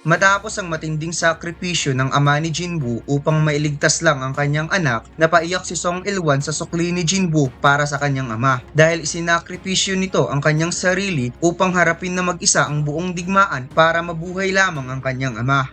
Matapos ang matinding sakripisyo ng ama ni Jinwoo upang mailigtas lang ang kanyang anak, napaiyak si Song Ilwan sa sukli ni Jinwoo para sa kanyang ama dahil isinakripisyo nito ang kanyang sarili upang harapin na mag-isa ang buong digmaan para mabuhay lamang ang kanyang ama.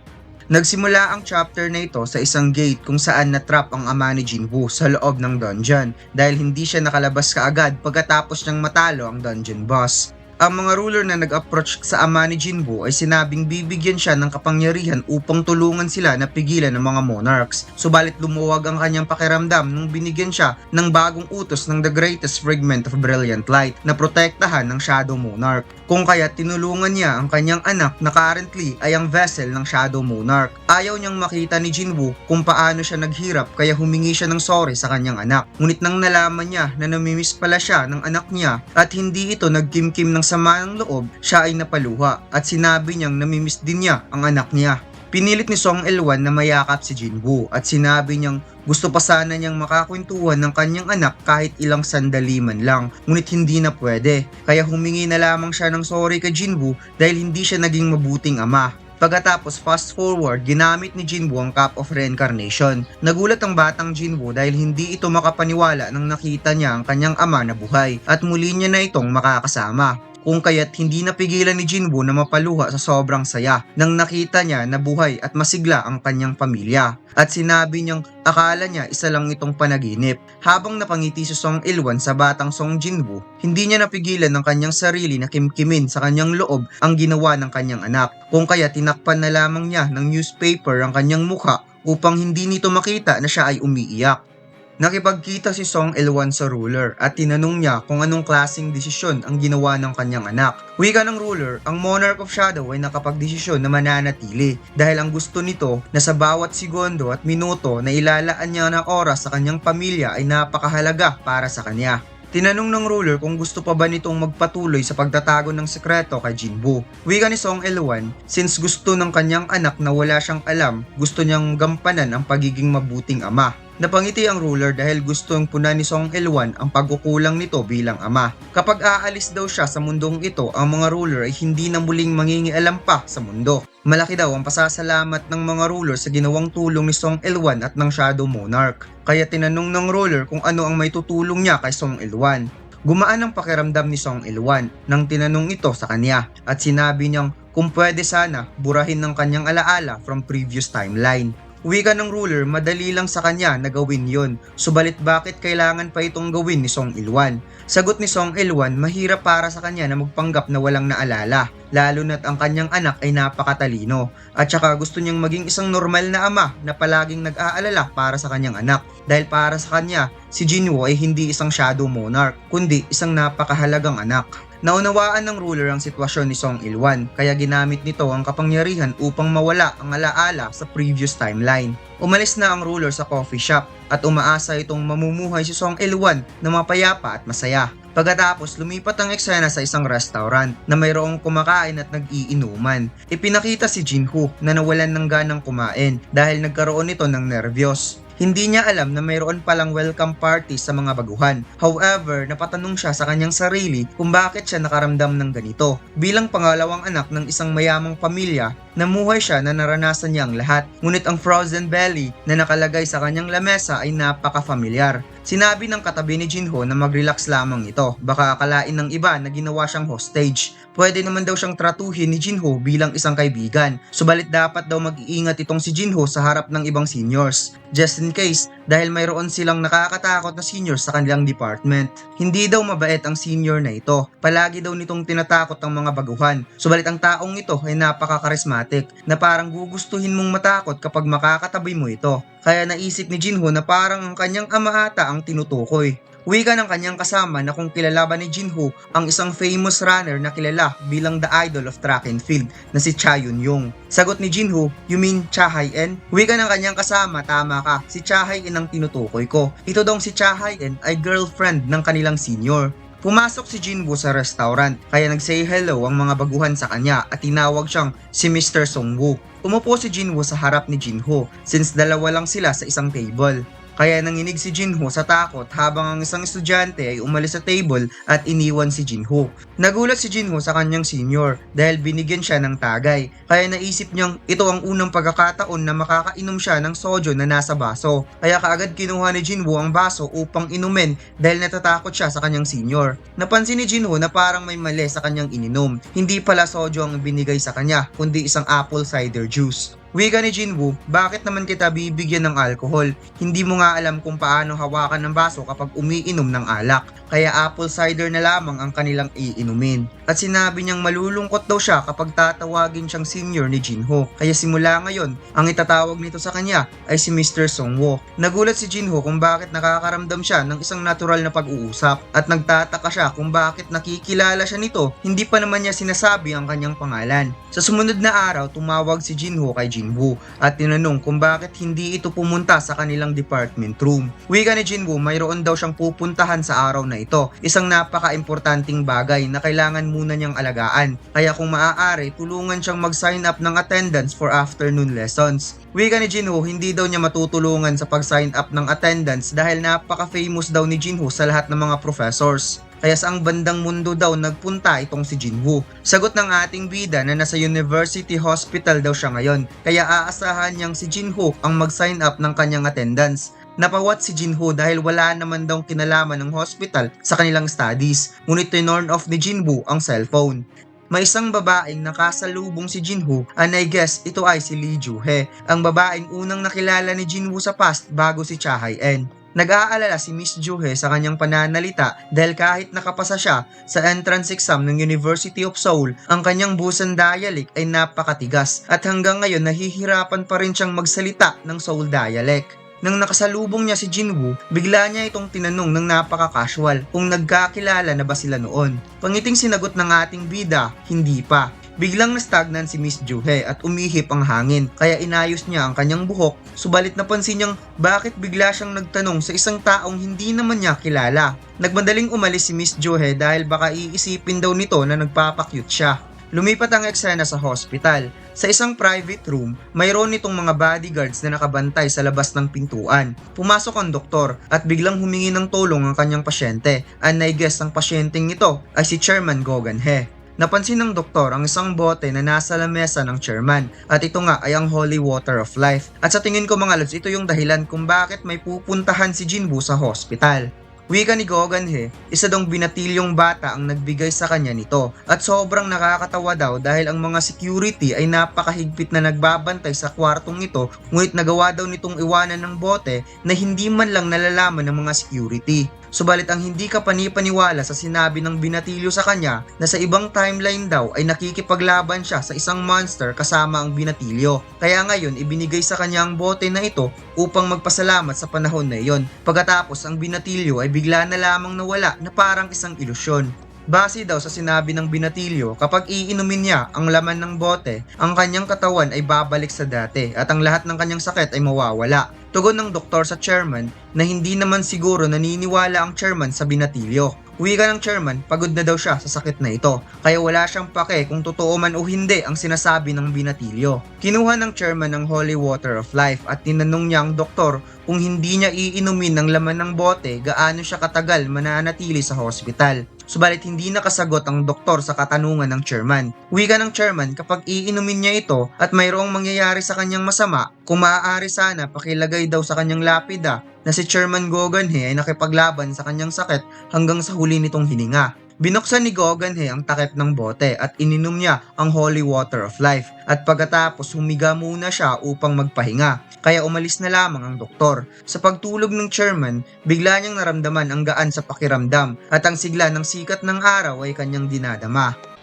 Nagsimula ang chapter na ito sa isang gate kung saan natrap ang ama ni Jinwoo sa loob ng dungeon dahil hindi siya nakalabas kaagad pagkatapos niyang matalo ang dungeon boss. Ang mga ruler na nag-approach sa ama ni Jinwoo ay sinabing bibigyan siya ng kapangyarihan upang tulungan sila na pigilan ng mga monarchs. Subalit lumuwag ang kanyang pakiramdam nung binigyan siya ng bagong utos ng The Greatest Fragment of Brilliant Light na protektahan ng Shadow Monarch. Kung kaya tinulungan niya ang kanyang anak na currently ay ang vessel ng Shadow Monarch. Ayaw niyang makita ni Jinwoo kung paano siya naghirap kaya humingi siya ng sorry sa kanyang anak. Ngunit nang nalaman niya na namimiss pala siya ng anak niya at hindi ito nagkimkim ng sama ng loob, siya ay napaluha at sinabi niyang namimiss din niya ang anak niya. Pinilit ni Song Elwan na mayakap si Jinwoo at sinabi niyang gusto pa sana niyang makakwentuhan ng kanyang anak kahit ilang sandali man lang, ngunit hindi na pwede. Kaya humingi na lamang siya ng sorry kay Jinwoo dahil hindi siya naging mabuting ama. Pagkatapos fast forward, ginamit ni Jinwoo ang Cup of Reincarnation. Nagulat ang batang Jinwoo dahil hindi ito makapaniwala nang nakita niya ang kanyang ama na buhay at muli niya na itong makakasama kung kaya't hindi napigilan ni Jinwoo na mapaluha sa sobrang saya nang nakita niya na buhay at masigla ang kanyang pamilya. At sinabi niyang akala niya isa lang itong panaginip. Habang napangiti si Song Ilwan sa batang Song Jinwoo, hindi niya napigilan ng kanyang sarili na kimkimin sa kanyang loob ang ginawa ng kanyang anak. Kung kaya tinakpan na lamang niya ng newspaper ang kanyang mukha upang hindi nito makita na siya ay umiiyak. Nakipagkita si Song Elwan sa ruler at tinanong niya kung anong klasing desisyon ang ginawa ng kanyang anak. Wika ng ruler, ang Monarch of Shadow ay nakapagdesisyon na mananatili dahil ang gusto nito na sa bawat segundo at minuto na ilalaan niya ng oras sa kanyang pamilya ay napakahalaga para sa kanya. Tinanong ng ruler kung gusto pa ba nitong magpatuloy sa pagtatago ng sekreto kay Jinwoo. Wika ni Song Elwan, since gusto ng kanyang anak na wala siyang alam, gusto niyang gampanan ang pagiging mabuting ama. Napangiti ang ruler dahil gustong puna ni Song Elwan ang pagkukulang nito bilang ama. Kapag aalis daw siya sa mundong ito, ang mga ruler ay hindi na muling mangingialam pa sa mundo. Malaki daw ang pasasalamat ng mga ruler sa ginawang tulong ni Song Elwan at ng Shadow Monarch. Kaya tinanong ng ruler kung ano ang may tutulong niya kay Song Elwan. Gumaan ang pakiramdam ni Song Elwan nang tinanong ito sa kanya at sinabi niyang kung pwede sana burahin ng kanyang alaala from previous timeline. Wika ng ruler, madali lang sa kanya na gawin yon. Subalit bakit kailangan pa itong gawin ni Song Ilwan? Sagot ni Song Ilwan, mahirap para sa kanya na magpanggap na walang naalala, lalo na't ang kanyang anak ay napakatalino. At saka gusto niyang maging isang normal na ama na palaging nag-aalala para sa kanyang anak. Dahil para sa kanya, si Jinwoo ay hindi isang shadow monarch, kundi isang napakahalagang anak. Naunawaan ng ruler ang sitwasyon ni Song Ilwan, kaya ginamit nito ang kapangyarihan upang mawala ang alaala sa previous timeline. Umalis na ang ruler sa coffee shop at umaasa itong mamumuhay si Song Ilwan na mapayapa at masaya. Pagkatapos, lumipat ang eksena sa isang restaurant na mayroong kumakain at nag-iinuman. Ipinakita si Jinho na nawalan ng ganang kumain dahil nagkaroon ito ng nervyos. Hindi niya alam na mayroon palang welcome party sa mga baguhan. However, napatanong siya sa kanyang sarili kung bakit siya nakaramdam ng ganito. Bilang pangalawang anak ng isang mayamang pamilya, namuhay siya na naranasan niya ang lahat. Ngunit ang frozen belly na nakalagay sa kanyang lamesa ay napaka-familiar. Sinabi ng katabi ni Jinho na mag-relax lamang ito. Baka akalain ng iba na ginawa siyang hostage. Pwede naman daw siyang tratuhin ni Jinho bilang isang kaibigan. Subalit dapat daw mag-iingat itong si Jinho sa harap ng ibang seniors. Just in case, dahil mayroon silang nakakatakot na seniors sa kanilang department. Hindi daw mabait ang senior na ito. Palagi daw nitong tinatakot ang mga baguhan. Subalit ang taong ito ay napaka-charismatic na parang gugustuhin mong matakot kapag makakatabi mo ito. Kaya naisip ni Jinho na parang ang kanyang ama ata ang tinutukoy. Wika ng kanyang kasama na kung kilala ba ni Jinho ang isang famous runner na kilala bilang the idol of track and field na si Cha Yun Yong. Sagot ni Jinho, you mean Cha Hai-en? Wika ng kanyang kasama, tama ka, si Cha Hai-en ang tinutukoy ko. Ito daw si Cha Hai-en ay girlfriend ng kanilang senior. Pumasok si Jinwoo sa restaurant kaya nag-say hello ang mga baguhan sa kanya at tinawag siyang si Mr. Songwoo. Umupo si Jinwoo sa harap ni Jinho since dalawa lang sila sa isang table. Kaya nanginig si Jinho sa takot habang ang isang estudyante ay umalis sa table at iniwan si Jinho. Nagulat si Jinho sa kanyang senior dahil binigyan siya ng tagay. Kaya naisip niyang ito ang unang pagkakataon na makakainom siya ng sojo na nasa baso. Kaya kaagad kinuha ni Jinho ang baso upang inumin dahil natatakot siya sa kanyang senior. Napansin ni Jinho na parang may mali sa kanyang ininom. Hindi pala sojo ang binigay sa kanya kundi isang apple cider juice. Wika ni Jinwoo, bakit naman kita bibigyan ng alcohol? Hindi mo nga alam kung paano hawakan ng baso kapag umiinom ng alak. Kaya apple cider na lamang ang kanilang iinumin. At sinabi niyang malulungkot daw siya kapag tatawagin siyang senior ni Jinho. Kaya simula ngayon, ang itatawag nito sa kanya ay si Mr. Songwo. Nagulat si Jinho kung bakit nakakaramdam siya ng isang natural na pag-uusap. At nagtataka siya kung bakit nakikilala siya nito, hindi pa naman niya sinasabi ang kanyang pangalan. Sa sumunod na araw, tumawag si Jinho kay Jinwoo at tinanong kung bakit hindi ito pumunta sa kanilang department room. Wika ni Jinwoo, mayroon daw siyang pupuntahan sa araw na ito. Isang napaka-importanting bagay na kailangan muna niyang alagaan. Kaya kung maaari, tulungan siyang mag-sign up ng attendance for afternoon lessons. Wika ni Jinho, hindi daw niya matutulungan sa pag-sign up ng attendance dahil napaka-famous daw ni Jinho sa lahat ng mga professors. Kaya sa ang bandang mundo daw nagpunta itong si Jinwoo. Sagot ng ating bida na nasa University Hospital daw siya ngayon. Kaya aasahan niyang si Jinho ang mag-sign up ng kanyang attendance. Napawat si Jinho dahil wala naman daw kinalaman ng hospital sa kanilang studies. Ngunit tinorn off ni Jinwoo ang cellphone. May isang babaeng nakasalubong si Jinho and I guess ito ay si Lee Joo-hee, ang babaeng unang nakilala ni Jinwoo sa past bago si Cha Hae-en. Nag-aalala si Miss Juhe sa kanyang pananalita dahil kahit nakapasa siya sa entrance exam ng University of Seoul, ang kanyang Busan dialect ay napakatigas at hanggang ngayon nahihirapan pa rin siyang magsalita ng Seoul dialect. Nang nakasalubong niya si Jinwoo, bigla niya itong tinanong ng napaka-casual kung nagkakilala na ba sila noon. Pangiting sinagot ng ating bida, hindi pa. Biglang nastagnan si Miss Juhe at umihip ang hangin kaya inayos niya ang kanyang buhok subalit napansin niyang bakit bigla siyang nagtanong sa isang taong hindi naman niya kilala. Nagmadaling umalis si Miss Juhe dahil baka iisipin daw nito na nagpapakyut siya. Lumipat ang eksena sa hospital. Sa isang private room, mayroon itong mga bodyguards na nakabantay sa labas ng pintuan. Pumasok ang doktor at biglang humingi ng tulong ang kanyang pasyente. And I guess ang pasyenteng ito ay si Chairman Gogan He. Napansin ng doktor ang isang bote na nasa lamesa ng chairman at ito nga ay ang Holy Water of Life. At sa tingin ko mga lods, ito yung dahilan kung bakit may pupuntahan si Jinwoo sa hospital. Wika ni Gogan He, isa dong binatilyong bata ang nagbigay sa kanya nito at sobrang nakakatawa daw dahil ang mga security ay napakahigpit na nagbabantay sa kwartong ito ngunit nagawa daw nitong iwanan ng bote na hindi man lang nalalaman ng mga security. Subalit ang hindi ka panipaniwala sa sinabi ng binatilyo sa kanya na sa ibang timeline daw ay nakikipaglaban siya sa isang monster kasama ang binatilyo. Kaya ngayon ibinigay sa kanya ang bote na ito upang magpasalamat sa panahon na iyon. Pagkatapos ang binatilyo ay bigla na lamang nawala na parang isang ilusyon. Base daw sa sinabi ng binatilyo, kapag iinumin niya ang laman ng bote, ang kanyang katawan ay babalik sa dati at ang lahat ng kanyang sakit ay mawawala. Tugon ng doktor sa chairman na hindi naman siguro naniniwala ang chairman sa binatilyo. Wika ng chairman, pagod na daw siya sa sakit na ito, kaya wala siyang pake kung totoo man o hindi ang sinasabi ng binatilyo. Kinuha ng chairman ng Holy Water of Life at tinanong niya ang doktor kung hindi niya iinumin ng laman ng bote gaano siya katagal mananatili sa hospital. Subalit hindi nakasagot ang doktor sa katanungan ng chairman. Wika ng chairman kapag iinumin niya ito at mayroong mangyayari sa kanyang masama, kung maaari sana pakilagay daw sa kanyang lapida na si Chairman Gogan He ay nakipaglaban sa kanyang sakit hanggang sa huli nitong hininga. Binuksan ni Gogan He ang takip ng bote at ininom niya ang holy water of life at pagkatapos humiga muna siya upang magpahinga. Kaya umalis na lamang ang doktor. Sa pagtulog ng chairman, bigla niyang naramdaman ang gaan sa pakiramdam at ang sigla ng sikat ng araw ay kanyang dinadama.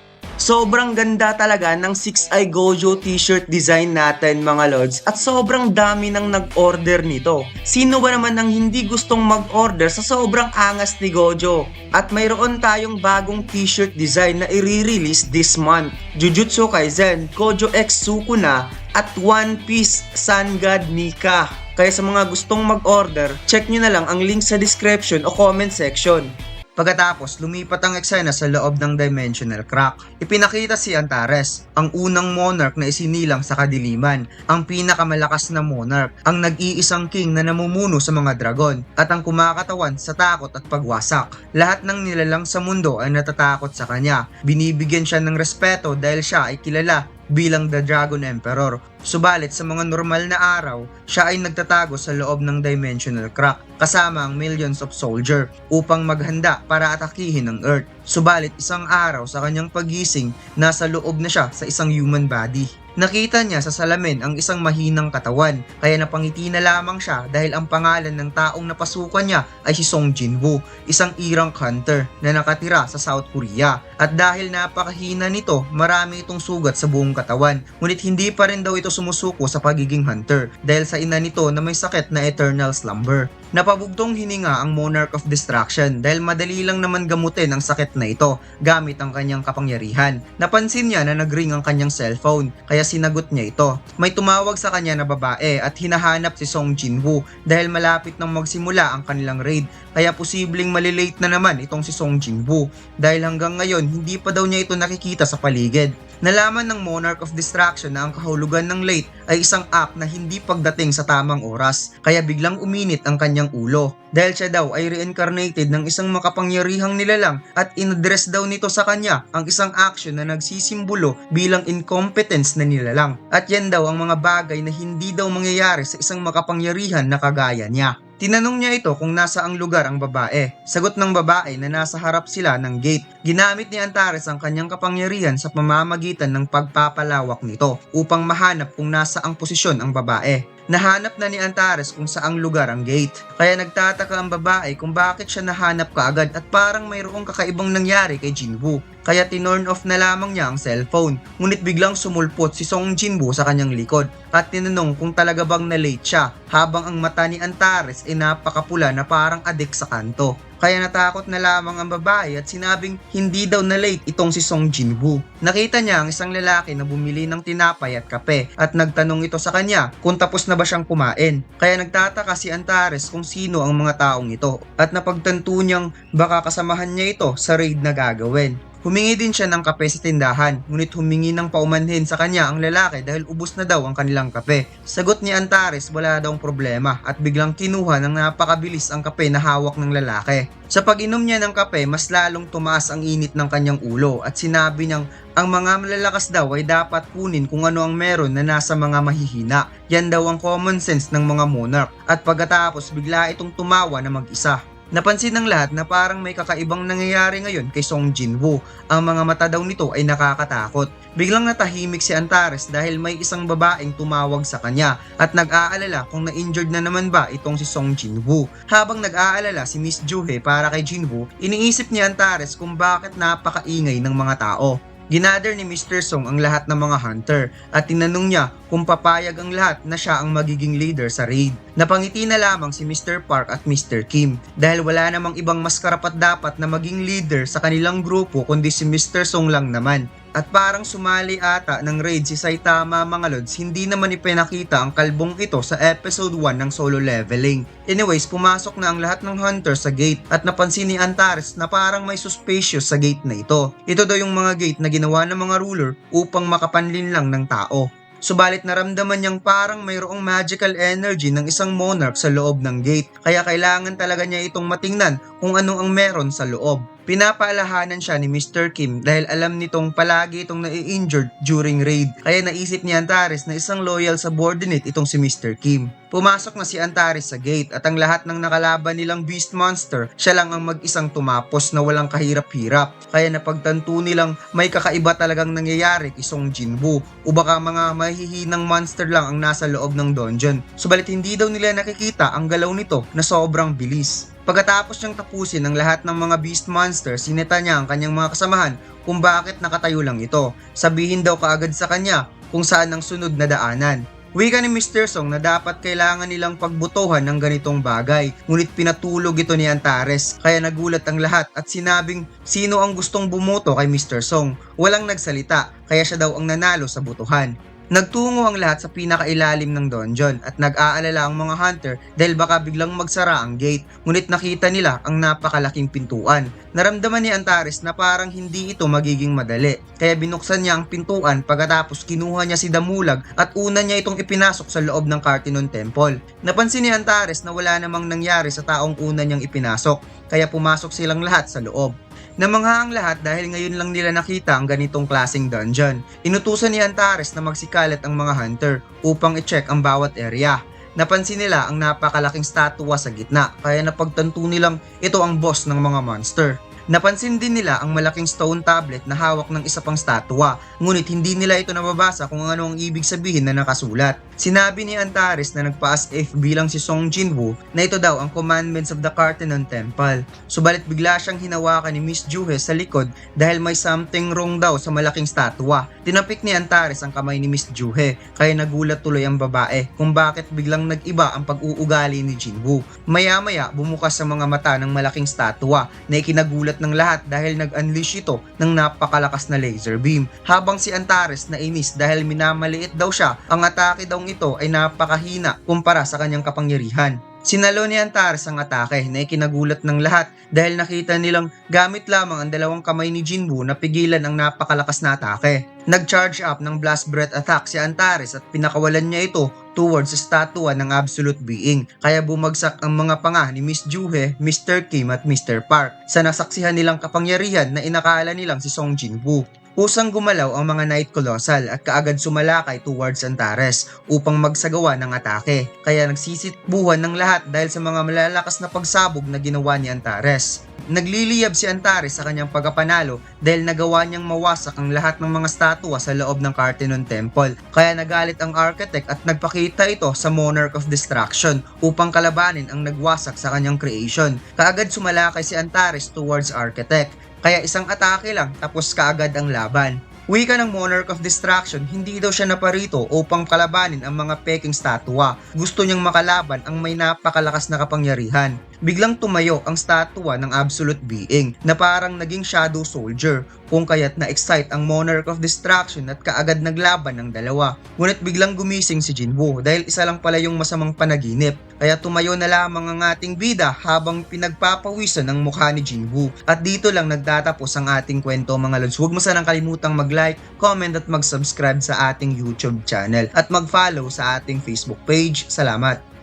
Sobrang ganda talaga ng 6i Gojo t-shirt design natin mga lords at sobrang dami nang nag-order nito. Sino ba naman ang hindi gustong mag-order sa sobrang angas ni Gojo? At mayroon tayong bagong t-shirt design na i-release this month. Jujutsu Kaisen, Gojo X Sukuna at One Piece Sun God Nika. Kaya sa mga gustong mag-order, check nyo na lang ang link sa description o comment section. Pagkatapos, lumipat ang eksena sa loob ng Dimensional Crack. Ipinakita si Antares, ang unang monarch na isinilang sa kadiliman, ang pinakamalakas na monarch, ang nag-iisang king na namumuno sa mga dragon, at ang kumakatawan sa takot at pagwasak. Lahat ng nilalang sa mundo ay natatakot sa kanya. Binibigyan siya ng respeto dahil siya ay kilala bilang The Dragon Emperor. Subalit sa mga normal na araw, siya ay nagtatago sa loob ng Dimensional Crack kasama ang millions of soldier upang maghanda para atakihin ang Earth. Subalit isang araw sa kanyang pagising, nasa loob na siya sa isang human body. Nakita niya sa salamin ang isang mahinang katawan, kaya napangiti na lamang siya dahil ang pangalan ng taong napasukan niya ay si Song Jinwoo, isang Irang hunter na nakatira sa South Korea. At dahil napakahina nito, marami itong sugat sa buong katawan, ngunit hindi pa rin daw ito sumusuko sa pagiging hunter dahil sa ina nito na may sakit na eternal slumber. Napabugtong hininga ang Monarch of Distraction dahil madali lang naman gamutin ang sakit na ito gamit ang kanyang kapangyarihan. Napansin niya na nagring ang kanyang cellphone kaya sinagot niya ito. May tumawag sa kanya na babae at hinahanap si Song Jinwoo dahil malapit nang magsimula ang kanilang raid kaya posibleng malilate na naman itong si Song Jinwoo dahil hanggang ngayon hindi pa daw niya ito nakikita sa paligid. Nalaman ng Monarch of Distraction na ang kahulugan ng late ay isang act na hindi pagdating sa tamang oras kaya biglang uminit ang kanyang ulo dahil siya daw ay reincarnated ng isang makapangyarihang nilalang at inaddress daw nito sa kanya ang isang action na nagsisimbolo bilang incompetence na nilalang at yan daw ang mga bagay na hindi daw mangyayari sa isang makapangyarihan na kagaya niya. Tinanong niya ito kung nasa ang lugar ang babae. Sagot ng babae na nasa harap sila ng gate. Ginamit ni Antares ang kanyang kapangyarihan sa pamamagitan ng pagpapalawak nito upang mahanap kung nasa ang posisyon ang babae. Nahanap na ni Antares kung saang lugar ang gate. Kaya nagtataka ang babae kung bakit siya nahanap kaagad at parang mayroong kakaibang nangyari kay Jinwoo. Kaya tinorn off na lamang niya ang cellphone. Ngunit biglang sumulpot si Song Jinwoo sa kanyang likod at tinanong kung talaga bang na-late siya habang ang mata ni Antares ay napakapula na parang adik sa kanto. Kaya natakot na lamang ang babae at sinabing hindi daw na late itong si Song Jinwoo. Nakita niya ang isang lalaki na bumili ng tinapay at kape at nagtanong ito sa kanya kung tapos na ba siyang kumain. Kaya nagtataka si Antares kung sino ang mga taong ito at napagtanto niyang baka kasamahan niya ito sa raid na gagawin. Humingi din siya ng kape sa tindahan, ngunit humingi ng paumanhin sa kanya ang lalaki dahil ubos na daw ang kanilang kape. Sagot ni Antares wala daw problema at biglang kinuha ng napakabilis ang kape na hawak ng lalaki. Sa pag-inom niya ng kape, mas lalong tumaas ang init ng kanyang ulo at sinabi niyang ang mga malalakas daw ay dapat kunin kung ano ang meron na nasa mga mahihina. Yan daw ang common sense ng mga monarch at pagkatapos bigla itong tumawa na mag-isa. Napansin ng lahat na parang may kakaibang nangyayari ngayon kay Song Jinwoo. Ang mga mata daw nito ay nakakatakot. Biglang natahimik si Antares dahil may isang babaeng tumawag sa kanya at nag-aalala kung na-injured na naman ba itong si Song Jinwoo. Habang nag-aalala si Miss Juhe para kay Jinwoo, iniisip ni Antares kung bakit napakaingay ng mga tao. Ginather ni Mr. Song ang lahat ng mga hunter at tinanong niya kung papayag ang lahat na siya ang magiging leader sa raid. Napangiti na lamang si Mr. Park at Mr. Kim dahil wala namang ibang mas karapat dapat na maging leader sa kanilang grupo kundi si Mr. Song lang naman. At parang sumali ata ng raid si Saitama mga lods, hindi naman ipinakita ang kalbong ito sa episode 1 ng solo leveling. Anyways, pumasok na ang lahat ng hunter sa gate at napansin ni Antares na parang may suspicious sa gate na ito. Ito daw yung mga gate na ginawa ng mga ruler upang makapanlin lang ng tao. Subalit naramdaman niyang parang mayroong magical energy ng isang monarch sa loob ng gate kaya kailangan talaga niya itong matingnan kung ano ang meron sa loob. Pinapaalahanan siya ni Mr. Kim dahil alam nitong palagi itong nai-injured during raid kaya naisip ni Antares na isang loyal subordinate itong si Mr. Kim. Pumasok na si Antares sa gate at ang lahat ng nakalaban nilang beast monster, siya lang ang mag-isang tumapos na walang kahirap-hirap. Kaya napagtanto nilang may kakaiba talagang nangyayari kay Song Jinwoo o baka mga mahihinang monster lang ang nasa loob ng dungeon. Subalit hindi daw nila nakikita ang galaw nito na sobrang bilis. Pagkatapos niyang tapusin ang lahat ng mga beast monsters, sineta niya ang kanyang mga kasamahan kung bakit nakatayo lang ito. Sabihin daw kaagad sa kanya kung saan ang sunod na daanan. Wika ni Mr. Song na dapat kailangan nilang pagbutuhan ng ganitong bagay, ngunit pinatulog ito ni Antares, kaya nagulat ang lahat at sinabing sino ang gustong bumuto kay Mr. Song. Walang nagsalita, kaya siya daw ang nanalo sa butuhan. Nagtungo ang lahat sa pinakailalim ng dungeon at nag-aalala ang mga hunter dahil baka biglang magsara ang gate ngunit nakita nila ang napakalaking pintuan. Naramdaman ni Antares na parang hindi ito magiging madali kaya binuksan niya ang pintuan pagkatapos kinuha niya si Damulag at una niya itong ipinasok sa loob ng Cartinon Temple. Napansin ni Antares na wala namang nangyari sa taong una niyang ipinasok kaya pumasok silang lahat sa loob. Namangha ang lahat dahil ngayon lang nila nakita ang ganitong klaseng dungeon. Inutusan ni Antares na magsikalat ang mga hunter upang i-check ang bawat area. Napansin nila ang napakalaking statua sa gitna kaya napagtanto nilang ito ang boss ng mga monster. Napansin din nila ang malaking stone tablet na hawak ng isa pang statua, ngunit hindi nila ito nababasa kung ano ang ibig sabihin na nakasulat. Sinabi ni Antares na nagpa-as if bilang si Song Jinwoo na ito daw ang commandments of the Cartenon Temple. Subalit bigla siyang hinawakan ni Miss Juhe sa likod dahil may something wrong daw sa malaking statua. Tinapik ni Antares ang kamay ni Miss Juhe kaya nagulat tuloy ang babae kung bakit biglang nag-iba ang pag-uugali ni Jinwoo. Maya-maya bumukas sa mga mata ng malaking statua na ikinagulat ng lahat dahil nag-unleash ito ng napakalakas na laser beam. Habang si Antares na inis dahil minamaliit daw siya, ang atake daw ito ay napakahina kumpara sa kanyang kapangyarihan. Sinalo ni Antares ang atake na ikinagulat ng lahat dahil nakita nilang gamit lamang ang dalawang kamay ni Jinwoo na pigilan ang napakalakas na atake. Nag-charge up ng blast breath attack si Antares at pinakawalan niya ito towards sa statua ng absolute being. Kaya bumagsak ang mga panga ni Miss Juhe, Mr. Kim at Mr. Park sa nasaksihan nilang kapangyarihan na inakala nilang si Song Jinwoo. Kusang gumalaw ang mga Night Colossal at kaagad sumalakay towards Antares upang magsagawa ng atake. Kaya nagsisitbuhan ng lahat dahil sa mga malalakas na pagsabog na ginawa ni Antares. Nagliliyab si Antares sa kanyang pagkapanalo dahil nagawa niyang mawasak ang lahat ng mga statua sa loob ng Cartenon Temple. Kaya nagalit ang architect at nagpakita ito sa Monarch of Destruction upang kalabanin ang nagwasak sa kanyang creation. Kaagad sumalakay si Antares towards architect kaya isang atake lang tapos kaagad ang laban. Wika ng Monarch of Destruction, hindi daw siya naparito upang kalabanin ang mga peking statua. Gusto niyang makalaban ang may napakalakas na kapangyarihan. Biglang tumayo ang statua ng Absolute Being na parang naging Shadow Soldier kung kaya't na-excite ang Monarch of Destruction at kaagad naglaban ng dalawa. Ngunit biglang gumising si Jinwoo dahil isa lang pala yung masamang panaginip. Kaya tumayo na lamang ang ating bida habang pinagpapawisan ng mukha ni Jinwoo. At dito lang nagtatapos ang ating kwento mga lods. Huwag mo sanang kalimutang mag-like, comment at mag-subscribe sa ating YouTube channel at mag-follow sa ating Facebook page. Salamat!